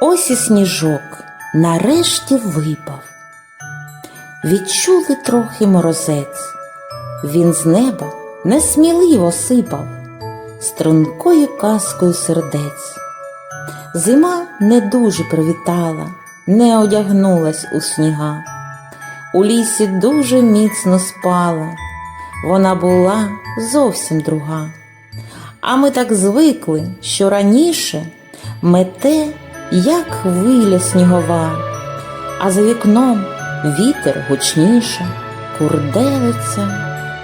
Ось і сніжок нарешті випав. Відчули трохи морозець. Він з неба несміливо сипав стрункою казкою сердець. Зима не дуже привітала, не одягнулась у сніга. У лісі дуже міцно спала, вона була зовсім друга. А ми так звикли, що раніше мете, як хвиля снігова, а за вікном вітер гучніше, курделиться,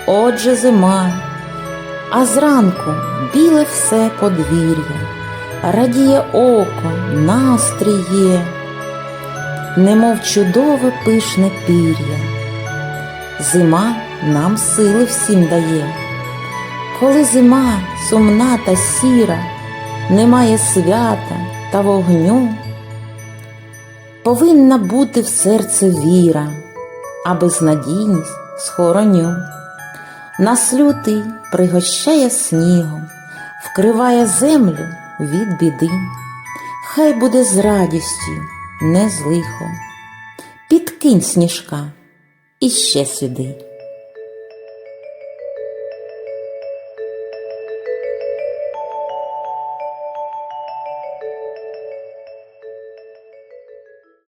отже зима, а зранку біле все подвір'я, радіє око, настрій є, немов чудове пишне пір'я. Зима нам сили всім дає. Коли зима сумна та сіра, немає свята та вогню, повинна бути в серце віра, а безнадійність схороню. Нас лютий пригощає снігом, вкриває землю від біди. Хай буде з радістю, не з лихом. Підкинь сніжка іще сюди.